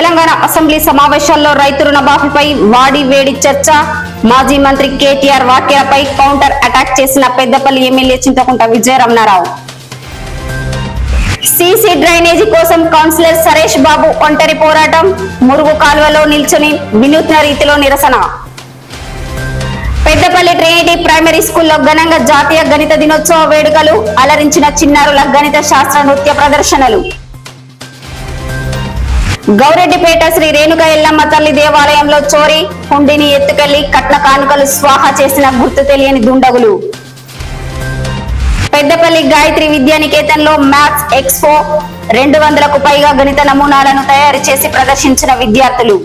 Telangana assembly సమావేశాల్లో రైతు రుణమాఫీపై వాడి వేడి చర్చ మాజీ మంత్రి కేటీఆర్ వ్యాఖ్యలపై కౌంటర్ అటాక్ చేసిన Peddapalli MLA Chintakunta Vijayaramanarao. CC drainage కోసం కౌన్సిలర్ సరేష్ బాబు ఒంటరి పోరాటం మురుగు కాలువలో నిల్చుని వినూత్న రీతిలో నిరసన. పెద్దపల్లి ట్రినిటీ ప్రైమరీ స్కూల్లో ఘనంగా జాతీయ గణిత దినోత్సవ వేడుకలు అలరించిన చిన్నారుల గణిత శాస్త్ర నృత్య ప్రదర్శనలు. గౌరెడ్డిపేట శ్రీ రేణుక ఎల్లమ్మ తల్లి దేవాలయంలో చోరీ హుండిని ఎత్తుకెళ్ళి కట్న కానుకలు స్వాహా చేసిన గుర్తు తెలియని దుండగులు. పెద్దపల్లి గాయత్రి విద్యానికేతన్లో మ్యాథ్స్ ఎక్స్పో రెండు వందలకు పైగా గణిత నమూనాలను తయారు చేసి ప్రదర్శించిన విద్యార్థులు.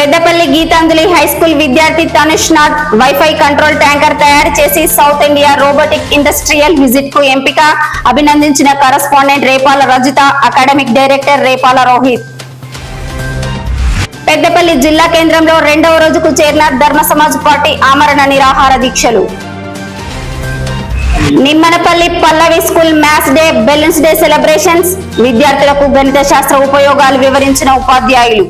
పెద్దపల్లి గీతాంజలి హై స్కూల్ విద్యార్థి Tanush Nath wifi control tanker తయారు చేసి సౌత్ ఇండియా రోబోటిక్ ఇండస్ట్రియల్ విజిట్కు ఎంపిక. అభినందించిన correspondent Repala Rajitha academic director Repala Rohit. Peddapalli జిల్లా కేంద్రంలో రెండవ రోజుకు చేరిన ధర్మ సమాజ్ పార్టీ ఆమరణ నిరాహార దీక్షలు. Nimmanapalli Pallavi school maths day balloons day celebrations. విద్యార్థులకు గణిత శాస్త్ర ఉపయోగాలు వివరించిన ఉపాధ్యాయులు.